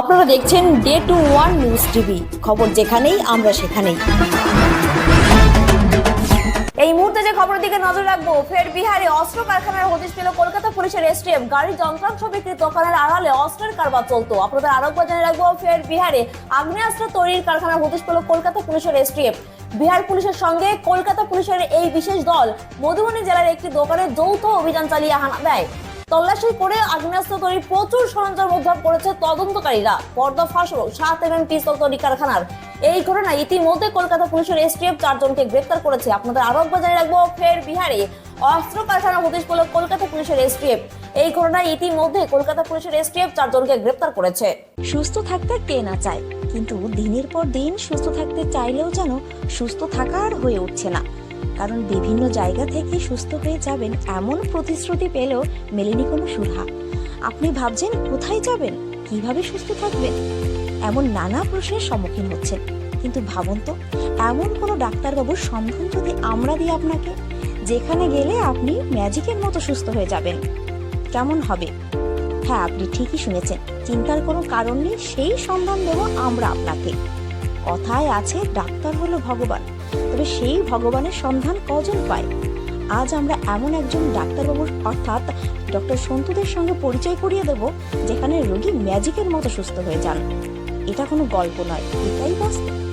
আপনারা দেখছেন day two one news TV খবর যেখানেই, আমরা সেখানেই। এই মুহূর্তে যে খবরের দিকে নজর রাখব, ফের বিহারে অস্ত্র কারখানার হদিশ পেল কলকাতা পুলিশের এসটিএফ গাড়ির যন্ত্রাংশ বিক্রি দোকানের আড়ালে অস্ত্রের কারবার চলতো। আপনাদের আরও জানিয়ে রাখব, ফের বিহারে আগ্নেয়াস্ত্র তৈরির কারখানার হদিশ পেল কলকাতা পুলিশের এসটিএফ বিহার পুলিশের সঙ্গে কলকাতা পুলিশের এই বিশেষ দল মধুবনী জেলার একটি দোকানে যৌথ অভিযান চালিয়ে হানা দেয়। তল্লাশি করে আগ্নেয়াস্ত্র তৈরির প্রচুর সরঞ্জাম উদ্ধার করেছে তদন্তকারীরা। পর্দা ফাঁস হলো সাত এম পিস্তল তৈরি কারখানার। এই ঘটনায় ইতিমধ্যে কলকাতা পুলিশের এসটিএফ চারজনকে গ্রেপ্তার করেছে। আপনাদের আরও একবার জানিয়ে রাখব, ফের বিহারে অস্ত্র কারখানা হদিশ পেল কলকাতা পুলিশের এসটিএফ এই ঘটনায় ইতিমধ্যে কলকাতা পুলিশের এসটিএফ চারজনকে গ্রেপ্তার করেছে। সুস্থ থাকতে কে না চায়? কিন্তু দিনের পর দিন সুস্থ থাকতে চাইলেও যেন সুস্থ থাকা আর হয়ে উঠছে না। কারণ বিভিন্ন জায়গা থেকে সুস্থ হয়ে যাবেন এমন প্রতিশ্রুতি পেলেও মেলেনি কোনো সুরাহা আপনি ভাবছেন, কোথায় যাবেন? কীভাবে সুস্থ থাকবেন? এমন নানা প্রশ্নের সম্মুখীন হচ্ছেন। কিন্তু ভাবুন তো, এমন কোনো ডাক্তারবাবুর সন্ধান যদি আমরা দিই আপনাকে, যেখানে গেলে আপনি ম্যাজিকের মতো সুস্থ হয়ে যাবেন। কেমন হবে? হ্যাঁ আপনি ঠিকই শুনেছেন। চিন্তার কোনো কারণ নেই, সেই সন্ধান দেব আমরা আপনাকে। কথায় আছে, ডাক্তার হলো ভগবান। তবে সেই ভগবানের সন্ধান কজন পায়? আজ আমরা এমন একজন ডাক্তারবাবুর, অর্থাৎ ডক্টর সন্তুদের সঙ্গে পরিচয় করিয়ে দেব, যেখানে রোগী ম্যাজিকের মতো সুস্থ হয়ে যান। এটা কোনো গল্প নয়, এটাই বাস্তব।